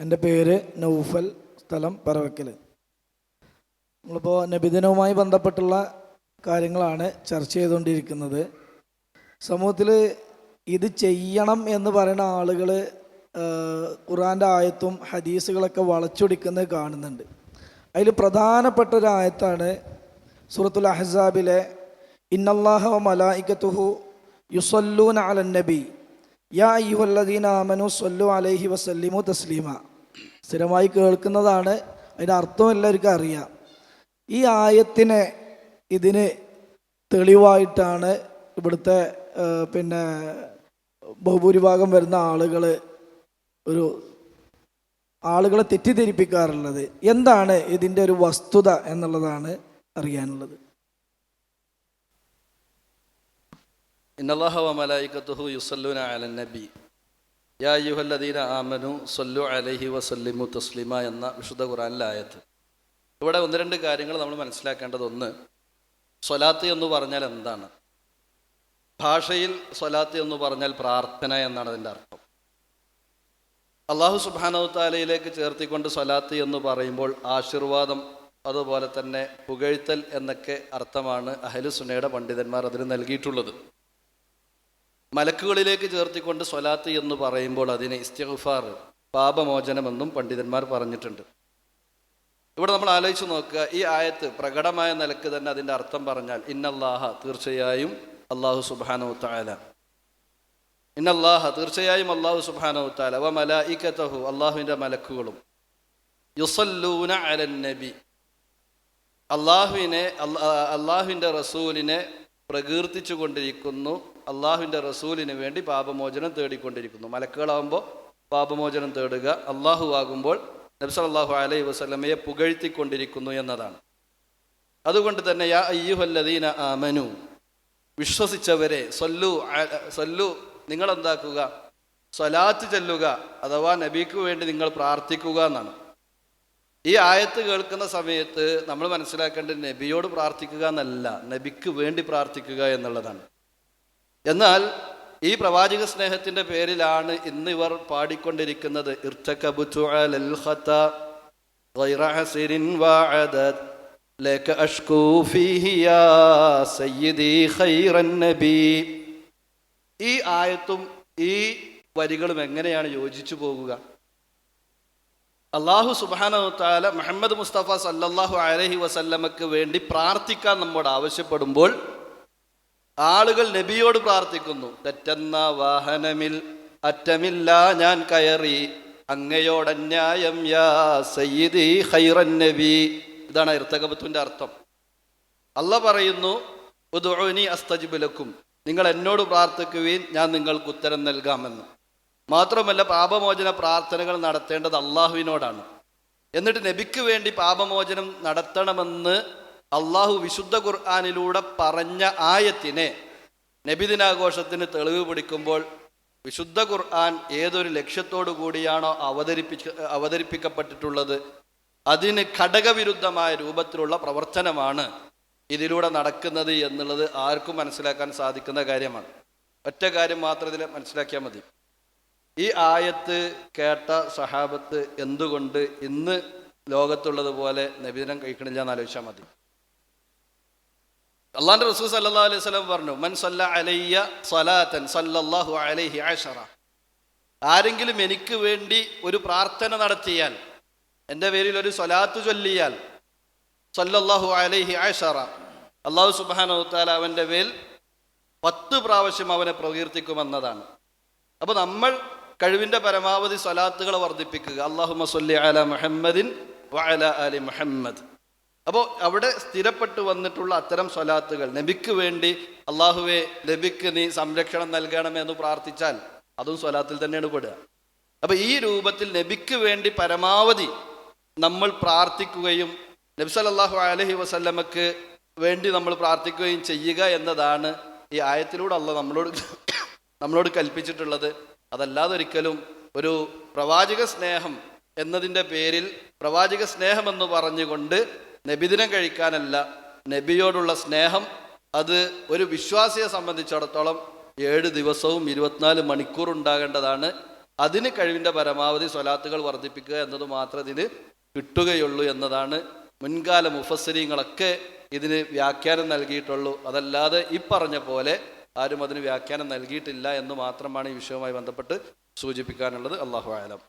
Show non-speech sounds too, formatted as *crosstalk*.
എന്റെ പേര് നൗഫൽ സ്ഥലം പറവക്കൽ നമ്മളിപ്പോൾ നബിദിനവുമായി ബന്ധപ്പെട്ടുള്ള കാര്യങ്ങളാണ് ചർച്ച ചെയ്തുകൊണ്ടിരിക്കുന്നത്. സമൂഹത്തിൽ ഇത് ചെയ്യണം എന്ന് പറയുന്ന ആളുകൾ ഖുറാന്റെ ആയത്തും ഹദീസുകളൊക്കെ വളച്ചൊടിക്കുന്നത് കാണുന്നുണ്ട്. അതിൽ പ്രധാനപ്പെട്ട ഒരു ആയത്താണ് സൂറത്തുൽ അഹ്സാബിലെ ഇന്നല്ലാഹ മലായിക്കത്തുഹു യുസല്ലൂൻ അലൻ നബി. യാ അയ്യുഹല്ലദീന സല്ലു അലൈഹി തസ്ലീമ. സ്ഥിരമായി കേൾക്കുന്നതാണ് അതിന്റെ അർത്ഥം എല്ലാവർക്കും അറിയാം. ഈ ആയത്തിനെ ഇതിന് തെളിവായിട്ടാണ് ഇവിടുത്തെ പിന്നെ ബഹുഭൂരിഭാഗം വരുന്ന ആളുകൾ ഒരു ആളുകളെ തെറ്റിദ്ധരിപ്പിക്കാറുള്ളത്. എന്താണ് ഇതിന്റെ ഒരു വസ്തുത എന്നുള്ളതാണ് അറിയാനുള്ളത്. ഇന്നല്ലാഹ വ يصلون على النبي يا യാ അയ്യുഹല്ലദീന ആമനു സല്ലു അലൈഹി وسلموا تسليما എന്ന വിശുദ്ധ ഖുറാനിലെ ആയത്ത്. ഇവിടെ ഒന്ന് രണ്ട് കാര്യങ്ങൾ നമ്മൾ മനസ്സിലാക്കേണ്ടത് ഒന്ന് സ്വലാത്ത് എന്ന് പറഞ്ഞാൽ എന്താണ്? ഭാഷയിൽ സ്വലാത്ത് എന്ന് പറഞ്ഞാൽ പ്രാർത്ഥന എന്നാണ് അതിന്റെ അർത്ഥം. അള്ളാഹു സുബാനവത്താലയിലേക്ക് ചേർത്തിക്കൊണ്ട് സ്വലാത്ത് എന്ന് പറയുമ്പോൾ ആശീർവാദം അതുപോലെ തന്നെ പുകഴ്ത്തൽ എന്നൊക്കെ അർത്ഥമാണ് അഹലു സുന്നയുടെ പണ്ഡിതന്മാർ അതിന് നൽകിയിട്ടുള്ളത്. മലക്കുകളിലേക്ക് ചേർത്തിക്കൊണ്ട് സ്വലാത്ത് എന്ന് പറയുമ്പോൾ അതിനെ ഇസ്തിഗ്ഫാർ പാപമോചനമെന്നും പണ്ഡിതന്മാർ പറഞ്ഞിട്ടുണ്ട്. ഇവിടെ നമ്മൾ ആലോചിച്ച് നോക്കുക ഈ ആയത്ത് പ്രകടമായ നിലയ്ക്ക് തന്നെ അതിന്റെ അർത്ഥം പറഞ്ഞാൽ ഇന്നല്ലാഹ തീർച്ചയായും അള്ളാഹു സുബാനോ താല ഇന്നല്ലാഹ തീർച്ചയായും അള്ളാഹു സുബാനോ താല വ മലായിക്കത്തഹു അള്ളാഹുവിന്റെ മലക്കുകളും. യുസല്ലൂന അലൻ നബി. അള്ളാഹുവിനെ അള്ളാഹുവിന്റെ റസൂലിനെ പ്രകീർത്തിച്ചു കൊണ്ടിരിക്കുന്നു അള്ളാഹുവിന്റെ റസൂലിന് വേണ്ടി പാപമോചനം തേടിക്കൊണ്ടിരിക്കുന്നു. മലക്കുകളാകുമ്പോൾ പാപമോചനം തേടുക അള്ളാഹു ആകുമ്പോൾ നബ്സ് അള്ളാഹു അലൈഹി വസ്ലമയെ പുകഴ്ത്തിക്കൊണ്ടിരിക്കുന്നു എന്നതാണ്. അതുകൊണ്ട് തന്നെ യാ അയ്യുഹല്ലദീന ആമനു വിശ്വസിച്ചവരെ സൊല്ലു സൊല്ലു നിങ്ങളെന്താക്കുക? സ്വലാത്ത് ചെല്ലുക അഥവാ നബിക്ക് വേണ്ടി നിങ്ങൾ പ്രാർത്ഥിക്കുക എന്നാണ്. ഈ ആയത്ത് കേൾക്കുന്ന സമയത്ത് നമ്മൾ മനസ്സിലാക്കേണ്ടത് നബിയോട് പ്രാർത്ഥിക്കുക എന്നല്ല നബിക്ക് വേണ്ടി പ്രാർത്ഥിക്കുക എന്നുള്ളതാണ്. എന്നാൽ ഈ പ്രവാചക സ്നേഹത്തിന്റെ പേരിലാണ് ഇന്ന് ഇവർ പാടിക്കൊണ്ടിരിക്കുന്നത്. ഈ ആയത്തും ഈ വരികളും എങ്ങനെയാണ് യോജിച്ചു പോകുക? അള്ളാഹു സുബാന മുഹമ്മദ് മുസ്തഫ സല്ലാഹു അലഹി വസല്ലമക്ക് വേണ്ടി പ്രാർത്ഥിക്കാൻ നമ്മോട് ആവശ്യപ്പെടുമ്പോൾ ആളുകൾ നബിയോട് പ്രാർത്ഥിക്കുന്നു. തെറ്റെന്ന വാഹനമിൽ അറ്റമില്ല ഞാൻ കയറി. അങ്ങയോടന്യായം യാ സയ്യിദി ഖൈറൻ നബി. ഇതാണ് ഇർത്തകബത്തുവിന്റെ അർത്ഥം. അല്ല പറയുന്നു ഉദുനി അസ്തജിബുലക്കും നിങ്ങൾ എന്നോട് പ്രാർത്ഥിക്കുവീൻ ഞാൻ നിങ്ങൾക്ക് ഉത്തരം നൽകാമെന്ന്. മാത്രമല്ല പാപമോചന പ്രാർത്ഥനകൾ നടത്തേണ്ടത് അള്ളാഹുവിനോടാണ്. എന്നിട്ട് നബിക്ക് വേണ്ടി പാപമോചനം നടത്തണമെന്ന് അള്ളാഹു വിശുദ്ധ ഖുർആാനിലൂടെ പറഞ്ഞ ആയത്തിനെ നബിദിനാഘോഷത്തിന് തെളിവ് പിടിക്കുമ്പോൾ വിശുദ്ധ ഖുർആൻ ഏതൊരു ലക്ഷ്യത്തോടു കൂടിയാണോ അവതരിപ്പിച്ച് അവതരിപ്പിക്കപ്പെട്ടിട്ടുള്ളത് അതിന് ഘടകവിരുദ്ധമായ രൂപത്തിലുള്ള പ്രവർത്തനമാണ് ഇതിലൂടെ നടക്കുന്നത് എന്നുള്ളത് ആർക്കും മനസ്സിലാക്കാൻ സാധിക്കുന്ന കാര്യമാണ്. ഒറ്റ കാര്യം മാത്രം ഇതിൽ മനസ്സിലാക്കിയാൽ മതി. ഈ ആയത്ത് കേട്ട സഹാബത്ത് എന്തുകൊണ്ട് ഇന്ന് ലോകത്തുള്ളതുപോലെ നബിദിനം കഴിക്കണില്ല എന്ന് ആലോചിച്ചാൽ മതി. അള്ളാന്റെ റസൂൽ സല്ലാ അലൈഹി സ്വലം പറഞ്ഞു മൻ സല്ല അലയ്യ സലാത്തൻ സല്ലാഹു അലൈഹി ആഷറ ആരെങ്കിലും എനിക്ക് വേണ്ടി ഒരു പ്രാർത്ഥന നടത്തിയാൽ എന്റെ പേരിൽ ഒരു സ്വലാത്ത് ചൊല്ലിയാൽ സല്ലല്ലാഹു അലൈഹി ആഷറ അള്ളാഹു സുബാനോ താല അവന്റെ മേൽ പത്ത് പ്രാവശ്യം അവനെ പ്രകീർത്തിക്കുമെന്നതാണ്. അപ്പോൾ നമ്മൾ കഴിവിന്റെ പരമാവധി സ്വലാത്തുകൾ വർദ്ധിപ്പിക്കുക. അള്ളാഹു സല്ലി അല മുഹമ്മദിൻ വഅല അലി മുഹമ്മദ്. അപ്പോൾ അവിടെ സ്ഥിരപ്പെട്ടു വന്നിട്ടുള്ള അത്തരം സ്വലാത്തുകൾ നബിക്ക് വേണ്ടി അള്ളാഹുവെ നബിക്ക് നീ സംരക്ഷണം നൽകണമെന്ന് പ്രാർത്ഥിച്ചാൽ അതും സ്വലാത്തിൽ തന്നെയാണ് പെടുക. അപ്പൊ ഈ രൂപത്തിൽ നബിക്ക് വേണ്ടി പരമാവധി നമ്മൾ പ്രാർത്ഥിക്കുകയും നബി സല്ലല്ലാഹു അലഹി വസല്ലമക്ക് വേണ്ടി നമ്മൾ പ്രാർത്ഥിക്കുകയും ചെയ്യുക എന്നതാണ് ഈ ആയത്തിലൂടെ അല്ല നമ്മളോട് *coughs* നമ്മളോട് കൽപ്പിച്ചിട്ടുള്ളത്. അതല്ലാതെ ഒരിക്കലും ഒരു പ്രവാചക സ്നേഹം എന്നതിന്റെ പേരിൽ പ്രവാചക സ്നേഹം എന്ന് പറഞ്ഞുകൊണ്ട് നബിദിനം കഴിക്കാനല്ല നബിയോടുള്ള സ്നേഹം അത് ഒരു വിശ്വാസിയെ സംബന്ധിച്ചിടത്തോളം ഏഴ് ദിവസവും ഇരുപത്തിനാല് മണിക്കൂർ ഉണ്ടാകേണ്ടതാണ്. അതിന് കഴിവിന്റെ പരമാവധി സ്വലാത്തുകൾ വർദ്ധിപ്പിക്കുക എന്നത് മാത്രമേ ഇതിന് കിട്ടുകയുള്ളൂ എന്നതാണ് മുൻകാല മുഫസരീങ്ങളൊക്കെ ഇതിന് വ്യാഖ്യാനം നൽകിയിട്ടുള്ളൂ. അതല്ലാതെ ഈ പറഞ്ഞ പോലെ ആരും അതിന് വ്യാഖ്യാനം നൽകിയിട്ടില്ല എന്ന് മാത്രമാണ് ഈ വിഷയവുമായി ബന്ധപ്പെട്ട് സൂചിപ്പിക്കാനുള്ളത്. അള്ളാഹു ആലം